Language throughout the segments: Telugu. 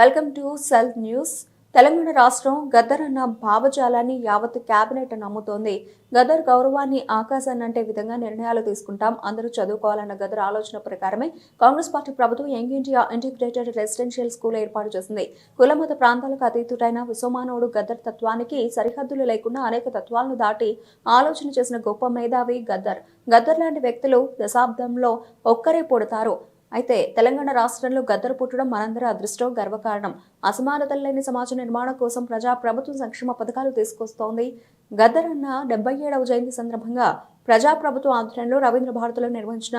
Welcome to cell news. Telangana రాష్ట్రం గద్దర్ అన్న భావజాలాన్ని యావత్ కేబినెట్ నమ్ముతోంది. గద్దర్ గౌరవాన్ని ఆకాశాన్ని అంటే విధంగా నిర్ణయాలు తీసుకుంటాం. అందరూ చదువుకోవాలన్న గద్దర్ ఆలోచన ప్రకారమే కాంగ్రెస్ పార్టీ ప్రభుత్వం young India integrated residential school ఏర్పాటు చేసింది. కులమత ప్రాంతాలకు అతీతుడైన విశ్వమానవుడు గద్దర్ తత్వానికి సరిహద్దులు లేకుండా అనేక తత్వాలను దాటి ఆలోచన చేసిన గొప్ప మేధావి గద్దర్. గద్దర్ లాంటి వ్యక్తులు దశాబ్దంలో ఒక్కరే పుడతారు. అయితే తెలంగాణ రాష్ట్రంలో గద్దరు పుట్టడం మనందరి అదృష్టం గర్వకారణం. అసమానతలు లేని సమాజ నిర్మాణం కోసం ప్రజా ప్రభుత్వం సంక్షేమ పథకాలు తీసుకొస్తోంది. గద్దర్ అన్న డెబ్బై ఏడవ జయంతి సందర్భంగా ప్రజా ప్రభుత్వం ఆధ్వర్యంలో రవీంద్ర భారతిలో నిర్వహించిన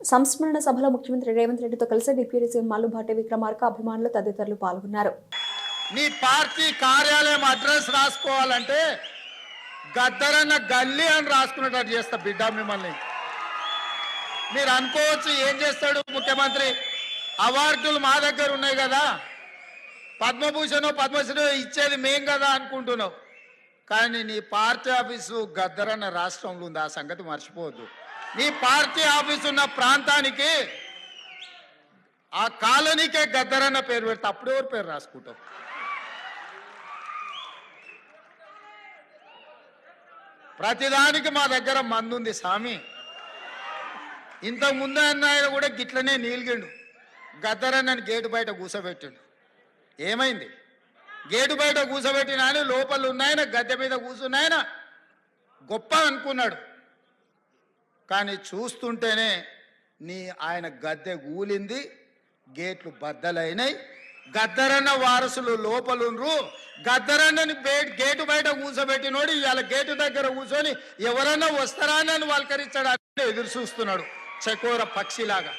సంస్మరణ సభలో ముఖ్యమంత్రి రేవంత్ రెడ్డితో కలిసి డిప్యూటీ సీఎం మల్లుభాటి విక్రమార్క అభిమానులు తదితరులు పాల్గొన్నారు. నీ పార్టీ కార్యాలయం అడ్రస్ రాసుకోవాలంటే గద్దరన్న గల్లీ అని రాసుకునేటట్టు చేస్తా బిడ్డ మిమ్మల్ని. మీరు అనుకోవచ్చు ఏం చేస్తాడు ముఖ్యమంత్రి? అవార్డులు మా దగ్గర ఉన్నాయి కదా. పద్మభూషణ్ పద్మశ్రీ ఇచ్చేది మేం కదా అనుకుంటున్నావు కానీ నీ పార్టీ ఆఫీసు గద్దరన్న రాష్ట్రంలో ఉంది ఆ సంగతి మర్చిపోవద్దు. నీ పార్టీ ఆఫీస్ ఉన్న ప్రాంతానికి ఆ కాలనీకే గద్దరన్న పేరు పెడితే అప్పుడు ఎవరు పేరు రాసుకుంటావు? ప్రతిదానికి మా దగ్గర మందు ఉంది స్వామి. ఇంతకు ముందు అన్న ఆయన కూడా గిట్లనే నీలిగిండు. గద్దరన్నని గేటు బయట కూసబెట్టిండు. ఏమైంది? గేటు బయట కూసబెట్టిన ఆయన లోపల ఉన్నాయన గద్దె మీద కూర్చున్నాయన గొప్ప అనుకున్నాడు. కానీ చూస్తుంటేనే నీ ఆయన గద్దె ఊలింది గేట్లు బద్దలైనాయి గద్దరన్న వారసులు లోపలుండ్రు. గద్దరన్నని బే- గేటు బయట కూర్చోబెట్టినోడు ఇవాళ గేటు దగ్గర కూర్చొని ఎవరన్నా వస్తారా అని వాళ్ళకరించడానికి ఎదురు చూస్తున్నాడు. చకోర పక్షిలాగా.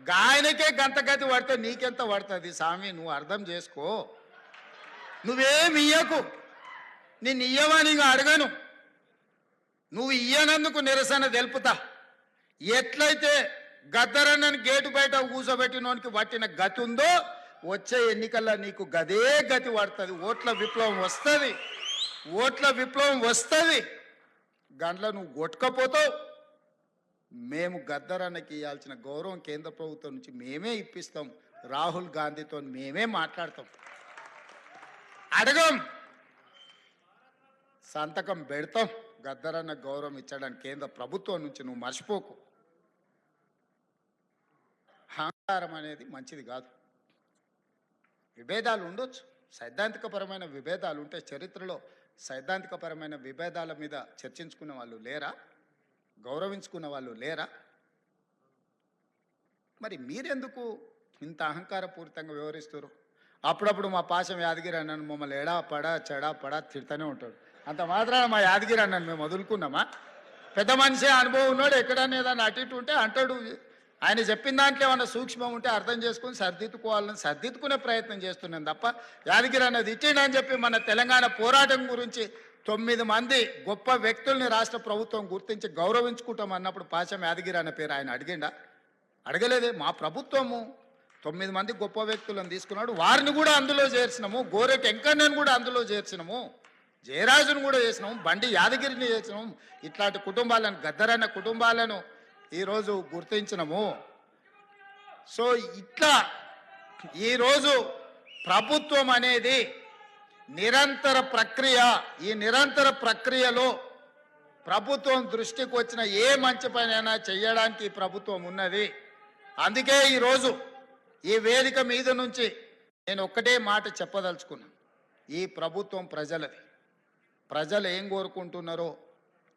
గాయనకే గంత గతి పడితే నీకెంత పడుతుంది? స్వామి నువ్వు అర్థం చేసుకో. నువ్వేమి ఇయ్యకు. నిన్ను ఇయ్యవని అడగను. నువ్వు ఇయ్యనందుకు నిరసన తెలుపుతా. ఎట్లయితే గద్దరన్నని గేటు బయట కూర్చోబెట్టినోనికి పట్టిన గతి ఉందో వచ్చే ఎన్నికల్లో నీకు గదే గతి పడుతుంది. ఓట్ల విప్లవం వస్తుంది. ఓట్ల విప్లవం వస్తుంది. గండ్ల నువ్వు కొట్టుకపోతావు. మేము గద్దరన్నకి ఇవ్వాల్సిన గౌరవం కేంద్ర ప్రభుత్వం నుంచి మేమే ఇప్పిస్తాం. రాహుల్ గాంధీతో మేమే మాట్లాడతాం. అడగం. సంతకం పెడతాం. గద్దరన్న గౌరవం ఇచ్చడానికి కేంద్ర ప్రభుత్వం నుంచి నువ్వు మర్చిపోకు. అహంకారం అనేది మంచిది కాదు. విభేదాలు ఉండొచ్చు. సైద్ధాంతికపరమైన విభేదాలు ఉంటే చరిత్రలో సైద్ధాంతికపరమైన విభేదాల మీద చర్చించుకున్న వాళ్ళు లేరా? గౌరవించుకున్న వాళ్ళు లేరా? మరి మీరెందుకు ఇంత అహంకారపూరితంగా వ్యవహరిస్తారు అప్పుడప్పుడు మా పాశం యాదగిరి అన్నను మమ్మల్ని ఎడా పడా చెడా పడా తిడతానే ఉంటాడు. అంత మాత్రాన మా యాదగిరి అన్నను మేము వదులుకున్నామా? పెద్ద మనిషి అనుభవం ఉన్నాడు ఎక్కడన్నా ఏదైనా అటు ఇటు ఉంటే అంటాడు. ఆయన చెప్పిన దాంట్లో ఏమన్నా సూక్ష్మం ఉంటే అర్థం చేసుకుని సర్దిద్దుకోవాలని సర్దిద్దుకునే ప్రయత్నం చేస్తున్నాను తప్ప యాదగిరి అన్నది ఇచ్చిండని చెప్పి మన తెలంగాణ పోరాటం గురించి తొమ్మిది మంది గొప్ప వ్యక్తుల్ని రాష్ట్ర ప్రభుత్వం గుర్తించి గౌరవించుకుంటాం అన్నప్పుడు పాశం యాదగిరి అనే పేరు ఆయన అడిగిండా? అడగలేదే మా ప్రభుత్వము తొమ్మిది మంది గొప్ప వ్యక్తులను తీసుకున్నాడు. వారిని కూడా అందులో చేర్చినాము. గోరెట్ వెంకన్నను కూడా అందులో చేర్చినాము. జయరాజును కూడా చేసినాము. బండి యాదగిరిని చేసినాము ఇట్లాంటి కుటుంబాలను గద్దరన్న కుటుంబాలను ఈరోజు గుర్తించినము. సో ఇట్లా ఈరోజు ప్రభుత్వం అనేది నిరంతర ప్రక్రియ ఈ నిరంతర ప్రక్రియలో ప్రభుత్వం దృష్టికి వచ్చిన ఏ మంచి పనైనా చేయడానికి ప్రభుత్వం ఉన్నది. అందుకే ఈరోజు ఈ వేదిక మీద నుంచి నేను ఒక్కటే మాట చెప్పదలుచుకున్నాను ఈ ప్రభుత్వం ప్రజలది. ప్రజలు ఏం కోరుకుంటున్నారో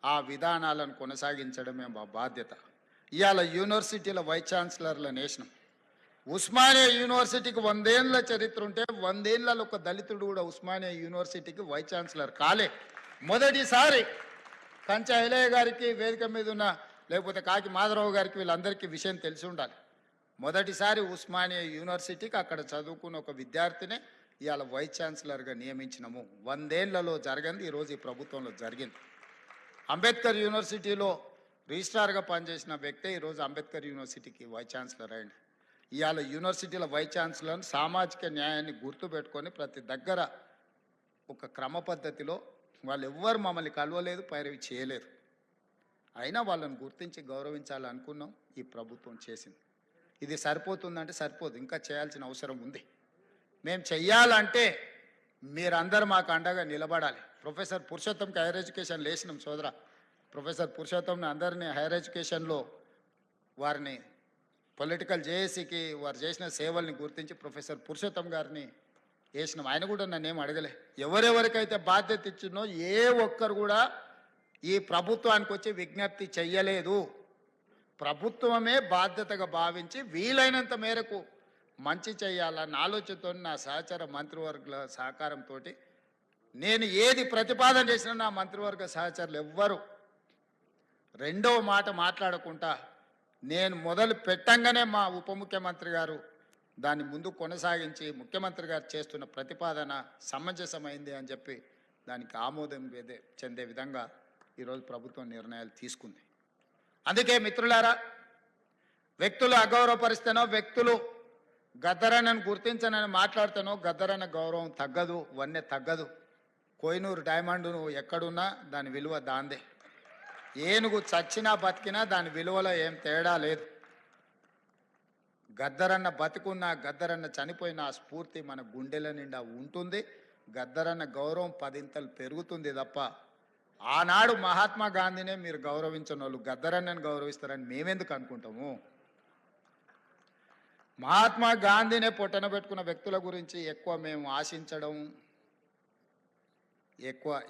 ఆ విధానాలను కొనసాగించడమే మా బాధ్యత. ఇవాళ యూనివర్సిటీల వైస్ ఛాన్సలర్ల నేషనం ఉస్మానియా యూనివర్సిటీకి వందేళ్ళ చరిత్ర ఉంటే వందేళ్ళలో ఒక దళితుడు కూడా ఉస్మానియా యూనివర్సిటీకి వైస్ ఛాన్సలర్ కాలే. మొదటిసారి కంచ ఐలయ్య గారికి వేదిక మీద ఉన్న లేకపోతే కాకి మాధవరావు గారికి వీళ్ళందరికీ విషయం తెలిసి ఉండాలి. మొదటిసారి ఉస్మానియా యూనివర్సిటీకి అక్కడ చదువుకున్న ఒక విద్యార్థినే ఇవాళ వైస్ ఛాన్సలర్గా నియమించినము. వందేళ్ళలో జరగంది ఈరోజు ఈ ప్రభుత్వంలో జరిగింది. అంబేద్కర్ యూనివర్సిటీలో రిజిస్ట్రార్గా పనిచేసిన వ్యక్తే ఈరోజు అంబేద్కర్ యూనివర్సిటీకి వైస్ ఛాన్సలర్ అయ్యండి. ఇవాళ యూనివర్సిటీల వైస్ ఛాన్సలర్ సామాజిక న్యాయాన్ని గుర్తుపెట్టుకొని ప్రతి దగ్గర ఒక క్రమ పద్ధతిలో వాళ్ళు ఎవ్వరు మమ్మల్ని కలవలేదు పైరవి చేయలేదు. అయినా వాళ్ళని గుర్తించి గౌరవించాలనుకున్నాం ఈ ప్రభుత్వం చేసింది. ఇది సరిపోతుందంటే సరిపోదు ఇంకా చేయాల్సిన అవసరం ఉంది. మేము చెయ్యాలంటే మీరందరూ మాకు అండగా నిలబడాలి. ప్రొఫెసర్ పురుషోత్తంకి హైయర్ ఎడ్యుకేషన్ లేచినాం సోదర. ప్రొఫెసర్ పురుషోత్తంని అందరినీ హైయర్ ఎడ్యుకేషన్లో వారిని పొలిటికల్ జేఏసీకి వారు చేసిన సేవల్ని గుర్తించి ప్రొఫెసర్ పురుషోత్తం గారిని వేసినాం ఆయన కూడా నన్ను ఏం అడగలే. ఎవరెవరికైతే బాధ్యత ఇచ్చినో ఏ ఒక్కరు కూడా ఈ ప్రభుత్వానికి వచ్చి విజ్ఞప్తి చెయ్యలేదు. ప్రభుత్వమే బాధ్యతగా భావించి వీలైనంత మేరకు మంచి చేయాలన్న ఆలోచనతో నా సహచర మంత్రివర్గుల సహకారంతో నేను ఏది ప్రతిపాదన చేసినా నా మంత్రివర్గ సహచరులు ఎవ్వరు. రెండవ మాట మాట్లాడకుండా నేను మొదలు పెట్టంగానే మా ఉప ముఖ్యమంత్రి గారు దాన్ని ముందు కొనసాగించి ముఖ్యమంత్రి గారు చేస్తున్న ప్రతిపాదన సమంజసమైంది అని చెప్పి దానికి ఆమోదం చెందే విధంగా ఈరోజు ప్రభుత్వం నిర్ణయాలు తీసుకుంది. అందుకే మిత్రులారా వ్యక్తులు అగౌరవపరిస్తేనో వ్యక్తులు గద్దరన్నను గుర్తించనని మాట్లాడితేనో గద్దరన్న గౌరవం తగ్గదు వన్నె తగ్గదు. కోయినూరు డైమండ్ను ఎక్కడున్నా దాని విలువ దాందే. ఏనుగు చచ్చినా బతికినా దాని విలువలో ఏం తేడా లేదు. గద్దరన్న బతికున్నా గద్దరన్న చనిపోయిన ఆ స్ఫూర్తి మన గుండెల నిండా ఉంటుంది. గద్దరన్న గౌరవం పదింతలు పెరుగుతుంది తప్ప ఆనాడు మహాత్మా గాంధీనే మీరు గౌరవించిన వాళ్ళు గద్దరన్నని గౌరవిస్తారని మేమెందుకు అనుకుంటాము? మహాత్మా గాంధీనే పొట్టన పెట్టుకున్న వ్యక్తుల గురించి ఎక్కువ మేము ఆశించడం ఎక్కువ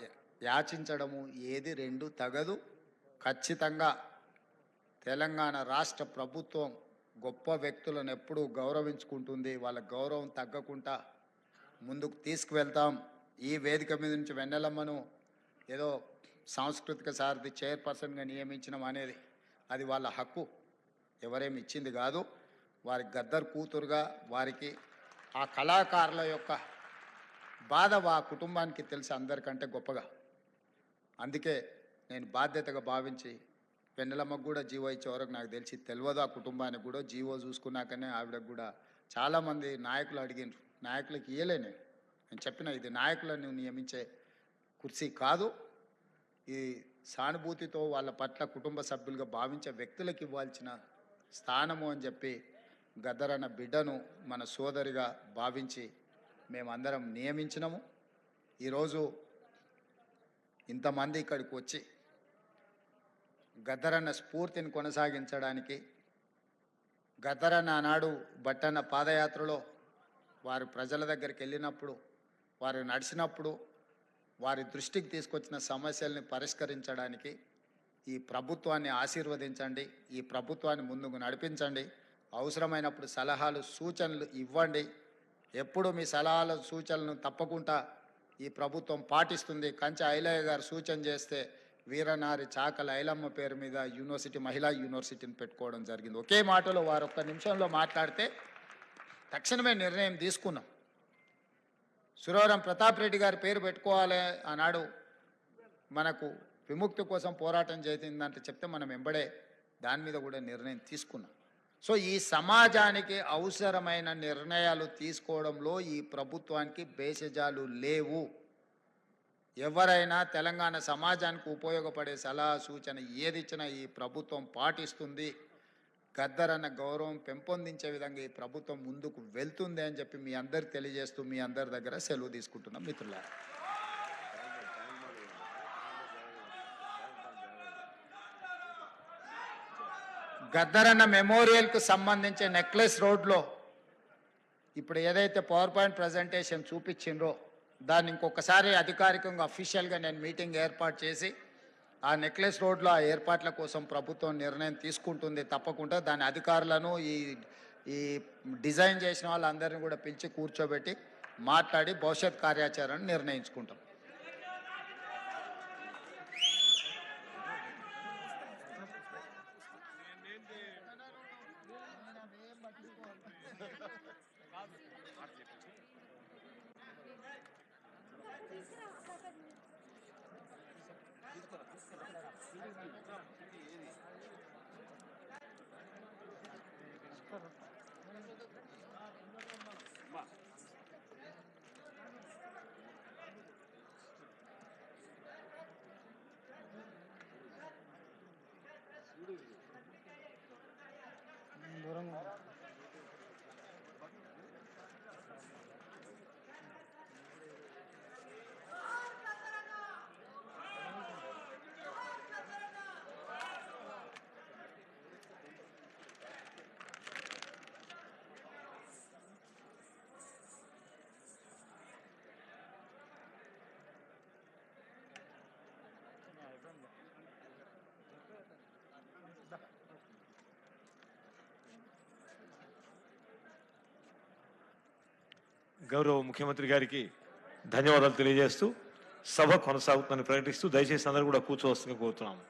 యాచించడము ఏది రెండు తగదు. ఖచ్చితంగా తెలంగాణ రాష్ట్ర ప్రభుత్వం గొప్ప వ్యక్తులను ఎప్పుడూ గౌరవించుకుంటుంది. వాళ్ళ గౌరవం తగ్గకుండా ముందుకు తీసుకువెళ్తాం. ఈ వేదిక మీద నుంచి వెన్నెలమ్మను ఏదో సాంస్కృతిక సారథి చైర్పర్సన్గా నియమించడం అనేది అది వాళ్ళ హక్కు. ఎవరేమి ఇచ్చింది కాదు. వారి గద్దర్ కూతురుగా వారికి ఆ కళాకారుల యొక్క బాధ ఆ కుటుంబానికి తెలిసి అందరికంటే గొప్పగా. అందుకే నేను బాధ్యతగా భావించి వెన్నెలమ్మకు కూడా జీవో ఇచ్చే వరకు నాకు తెలిసి తెలియదు ఆ కుటుంబానికి కూడా. జీవో చూసుకున్నాకనే ఆవిడకు కూడా చాలామంది నాయకులు అడిగినారు. నాయకులకు ఇయ్యలే నేను. నేను చెప్పిన ఇది నాయకులను నియమించే కుర్చీ కాదు. ఈ సానుభూతితో వాళ్ళ పట్ల కుటుంబ సభ్యులుగా భావించే వ్యక్తులకు ఇవ్వాల్సిన స్థానము అని చెప్పి గద్దరన్న బిడ్డను మన సోదరిగా భావించి మేమందరం నియమించినము. ఈరోజు ఇంతమంది ఇక్కడికి వచ్చి గద్దరన్న స్ఫూర్తిని కొనసాగించడానికి గద్దరన్న ఆనాడు బట్టన్న పాదయాత్రలో వారు ప్రజల దగ్గరికి వెళ్ళినప్పుడు వారు నడిచినప్పుడు వారి దృష్టికి తీసుకొచ్చిన సమస్యల్ని పరిష్కరించడానికి ఈ ప్రభుత్వాన్ని ఆశీర్వదించండి ఈ ప్రభుత్వాన్ని ముందుకు నడిపించండి. అవసరమైనప్పుడు సలహాలు సూచనలు ఇవ్వండి. ఎప్పుడు మీ సలహాలు సూచనలను తప్పకుండా ఈ ప్రభుత్వం పాటిస్తుంది. కంచె ఐలయ్య గారు సూచన చేస్తే వీరనారి చాక లైలమ్మ పేరు మీద యూనివర్సిటీ మహిళా యూనివర్సిటీని పెట్టుకోవడం జరిగింది. ఒకే మాటలో వారు ఒక్క నిమిషంలో మాట్లాడితే తక్షణమే నిర్ణయం తీసుకున్నాం. సురవరం ప్రతాప్ రెడ్డి గారి పేరు పెట్టుకోవాలి ఆనాడు మనకు విముక్తి కోసం పోరాటం చేసిందంటే చెప్తే మనం వెంబడే దాని మీద కూడా నిర్ణయం తీసుకున్నాం. సో ఈ సమాజానికి అవసరమైన నిర్ణయాలు తీసుకోవడంలో ఈ ప్రభుత్వానికి భేషజాలు లేవు. ఎవరైనా తెలంగాణ సమాజానికి ఉపయోగపడే సలహా సూచన ఏది ఇచ్చినా ఈ ప్రభుత్వం పాటిస్తుంది. గద్దరన్న గౌరవం పెంపొందించే విధంగా ఈ ప్రభుత్వం ముందుకు వెళ్తుంది అని చెప్పి మీ అందరికి తెలియజేస్తూ మీ అందరి దగ్గర సెలవు తీసుకుంటున్నాం మిత్రులారా. గద్దరన్న మెమోరియల్కు సంబంధించి నెక్లెస్ రోడ్లో ఇప్పుడు ఏదైతే పవర్ పాయింట్ ప్రజెంటేషన్ చూపించిండ్రో దాన్ని ఇంకొకసారి అధికారికంగా అఫీషియల్గా నేను మీటింగ్ ఏర్పాటు చేసి ఆ నెక్లెస్ రోడ్లో ఆ ఏర్పాట్ల కోసం ప్రభుత్వం నిర్ణయం తీసుకుంటుంది తప్పకుండా. దాని అధికారులను ఈ ఈ డిజైన్ చేసిన వాళ్ళందరినీ కూడా పిలిచి కూర్చోబెట్టి మాట్లాడి భవిష్యత్ కార్యాచరణను నిర్ణయించుకుంటాం. గౌరవ ముఖ్యమంత్రి గారికి ధన్యవాదాలు తెలియజేస్తూ సభ కొనసాగుతుందని ప్రకటిస్తూ దయచేసి అందరూ కూడా కూర్చోవలసిందిగా కోరుతున్నాము.